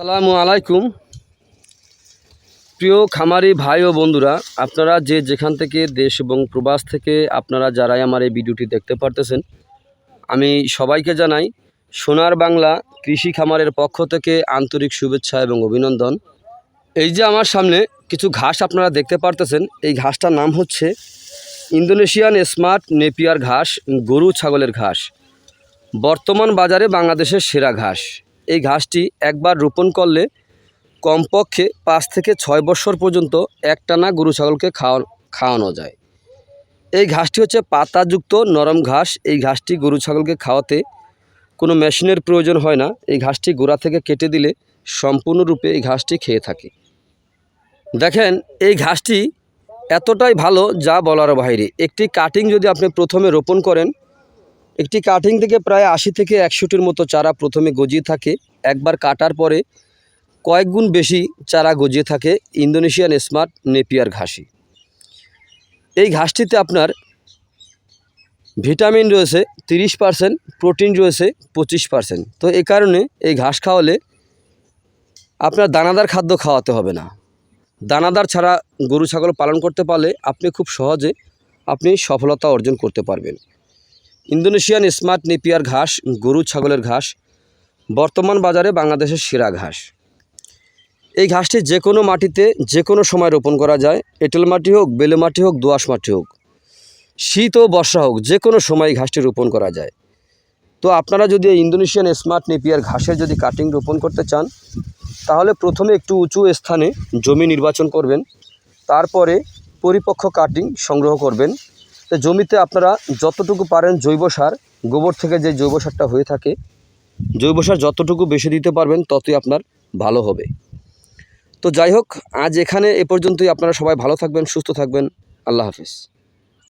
আসসালামু আলাইকুম। প্রিয় খামারি ভাই ও বন্ধুরা, আপনারা যে যেখান থেকে দেশ এবং প্রবাস থেকে আপনারা যারাই আমার এই ভিডিওটি দেখতে পারতেছেন, আমি সবাইকে জানাই সোনার বাংলা কৃষি খামারের পক্ষ থেকে আন্তরিক শুভেচ্ছা এবং অভিনন্দন। এই যে আমার সামনে কিছু ঘাস আপনারা দেখতে পারতেছেন, এই ঘাসটার নাম হচ্ছে ইন্দোনেশিয়ান স্মার্ট নেপিয়ার ঘাস, গরু ছাগলের ঘাস। বর্তমান বাজারে বাংলাদেশের সেরা ঘাস। এই ঘাসটি একবার রোপণ করলে কমপক্ষে পাঁচ থেকে ছয় বছর পর্যন্ত একটানা গরু ছাগলকে খাওয়া খাওয়ানো যায়। এই ঘাসটি হচ্ছে পাতাযুক্ত নরম ঘাস। এই ঘাসটি গরু ছাগলকে খাওয়াতে কোনো মেশিনের প্রয়োজন হয় না। এই ঘাসটি গোড়া থেকে কেটে দিলে সম্পূর্ণরূপে এই ঘাসটি খেয়ে থাকে। দেখেন, এই ঘাসটি এতটাই ভালো যা বলার বাইরে। একটি কাটিং যদি আপনি প্রথমে রোপণ করেন একটি কাটিং থেকে প্রায় আশি থেকে একশোটির মতো চারা প্রথমে গজিয়ে থাকে। একবার কাটার পরে কয়েক গুণ বেশি চারা গজিয়ে থাকে ইন্দোনেশিয়ান স্মার্ট নেপিয়ার ঘাসি। এই ঘাসটিতে আপনার ভিটামিন রয়েছে তিরিশ পার্সেন্ট, প্রোটিন রয়েছে পঁচিশ পার্সেন্ট। তো এই কারণে এই ঘাস খাওয়ালে আপনার দানাদার খাদ্য খাওয়াতে হবে না। দানাদার ছাড়া গরু ছাগল পালন করতে পারলে আপনি খুব সহজে আপনি সফলতা অর্জন করতে পারবেন। ইন্দোনেশিয়ান স্মার্ট নেপিয়ার ঘাস, গরু ছাগলের ঘাস, বর্তমান বাজারে বাংলাদেশের সেরা ঘাস। এই ঘাসটি যে কোনো মাটিতে যে কোনো সময় রোপণ করা যায়। এঁটেল মাটি হোক, বেলে মাটি হোক, দোআঁশ মাটি হোক, শীত ও বর্ষা হোক, যে কোনো সময় ঘাসটি রোপণ করা যায়। তো আপনারা যদি ইন্দোনেশিয়ান স্মার্ট নেপিয়ার ঘাসের যদি কাটিং রোপণ করতে চান, তাহলে প্রথমে একটু উঁচু স্থানে জমি নির্বাচন করবেন। তারপরে পরিপক্ক কাটিং সংগ্রহ করবেন। তো জমিতে আপনারা যতটুকু পারেন জৈব সার, গোবর থেকে যে জৈব সারটা হয়ে থাকে, জৈব সার যতটুকু বেশি দিতে পারবেন ততই আপনার ভালো হবে। তো যাই হোক, আজ এখানে এ পর্যন্তই। আপনারা সবাই ভালো থাকবেন, সুস্থ থাকবেন। আল্লাহ হাফিজ।